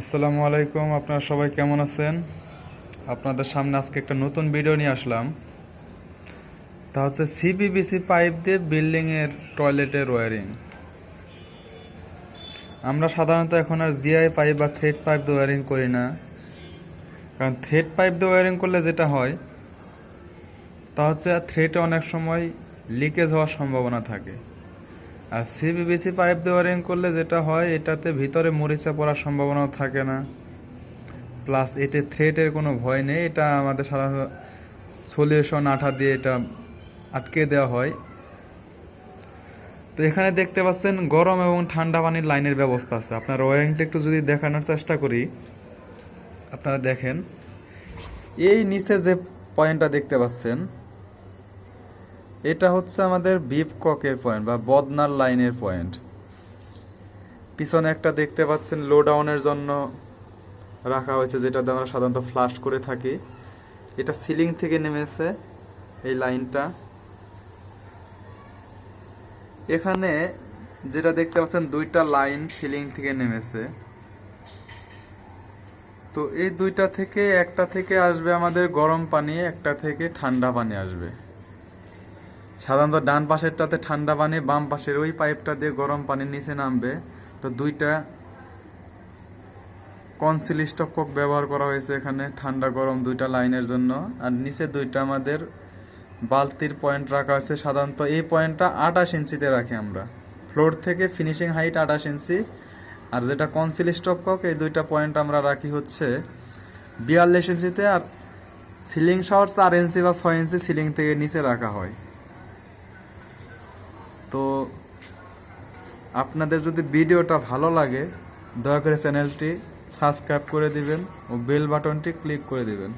আসসালামু আলাইকুম, আপনারা সবাই কেমন আছেন? আপনাদের সামনে আজকে একটা নতুন ভিডিও নিয়ে আসলাম। তা হচ্ছে সিপিবিসি পাইপ দিয়ে বিল্ডিংয়ের টয়লেটের ওয়ারিং আমরা সাধারণত এখন আর জিআই পাইপ বা থ্রেড পাইপ দিয়ে ওয়ারিং করি না। কারণ থ্রেড পাইপ দিয়ে ওয়ারিং করলে যেটা হয়, তা হচ্ছে থ্রেডে অনেক সময় লিকেজ হওয়ার সম্ভাবনা থাকে। আর সিবিবিসি পাইপ দিয়ে ওয়ারিং করলে যেটা হয়, এটাতে ভিতরে মরিচা পড়ার সম্ভাবনাও থাকে না। প্লাস এতে থ্রেটের কোনো ভয় নেই, এটা আমাদের সাধারণত সলিউশন আঠা দিয়ে এটা আটকে দেওয়া হয়। তো এখানে দেখতে পাচ্ছেন, গরম এবং ঠান্ডা পানির লাইনের ব্যবস্থা আছে। আপনার ওয়ারিংটা একটু যদি দেখানোর চেষ্টা করি, আপনারা দেখেন। এই নিচে যে পয়েন্টটা দেখতে পাচ্ছেন এটা হচ্ছে আমাদের বিপ ককের পয়েন্ট বা বদনার লাইনের পয়েন্ট পিছনে একটা দেখতে পাচ্ছেন লো ডাউনের জন্য রাখা হয়েছে, যেটাতে আমরা সাধারণত ফ্লাশ করে থাকি। এটা সিলিং থেকে নেমেছে এই লাইনটা এখানে যেটা দেখতে পাচ্ছেন, দুইটা লাইন সিলিং থেকে নেমেছে। তো এই দুইটা থেকে, একটা থেকে আসবে আমাদের গরম পানি, একটা থেকে ঠান্ডা পানি আসবে। সাধারণত ডান পাশেরটাতে ঠান্ডা পানি, বাম পাশের ওই পাইপটা দিয়ে গরম পানির নিচে নামবে। তো দুইটা কনসিল স্টপকক ব্যবহার করা হয়েছে এখানে, ঠান্ডা, গরম দুইটা লাইনের জন্য। আর নিচে দুইটা আমাদের বালতির পয়েন্ট রাখা হয়েছে সাধারণত এই পয়েন্টটা আঠাশ ইঞ্চিতে রাখি আমরা। ফ্লোর থেকে ফিনিশিং হাইট আঠাশ ইঞ্চি। আর যেটা কনসিল স্টপকক এই দুইটা পয়েন্ট আমরা রাখি হচ্ছে বিয়াল্লিশ ইঞ্চিতে। আর সিলিং শহর চার ইঞ্চি বা ছয় ইঞ্চি সিলিং থেকে নিচে রাখা হয়। তো আপনাদের যদি ভিডিওটা ভালো লাগে, দয়া করে চ্যানেলটি সাবস্ক্রাইব করে দিবেন ও বেল বাটনটি ক্লিক করে দিবেন।